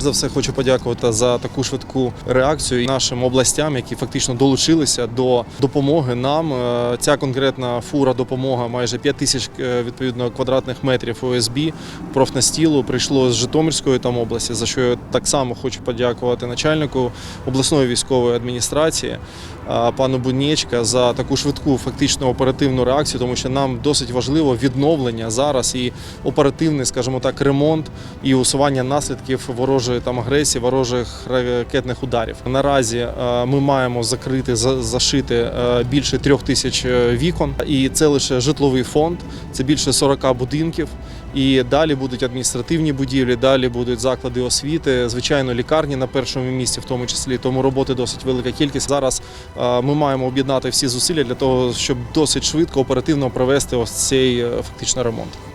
Перш за все, хочу подякувати за таку швидку реакцію нашим областям, які фактично долучилися до допомоги нам. Е, Ця конкретна фура допомога майже 5 тисяч е, відповідно квадратних метрів ОСБ профнастілу прийшло з Житомирської там області, за що я так само хочу подякувати начальнику обласної військової адміністрації е, пану Бунєчка за таку швидку фактично оперативну реакцію, тому що нам досить важливо відновлення зараз і оперативний, скажімо так, ремонт і усування наслідків ворожої там агресії, ворожих ракетних ударів. Наразі е, ми маємо закрити зашити е, більше трьох тисяч е, вікон, і це лише житловий фонд, це більше 40 будинків. І далі будуть адміністративні будівлі, далі будуть заклади освіти, звичайно, лікарні на першому місці, в тому числі. Тому роботи досить велика кількість. Зараз ми маємо об'єднати всі зусилля для того, щоб досить швидко, оперативно провести ось цей фактично ремонт.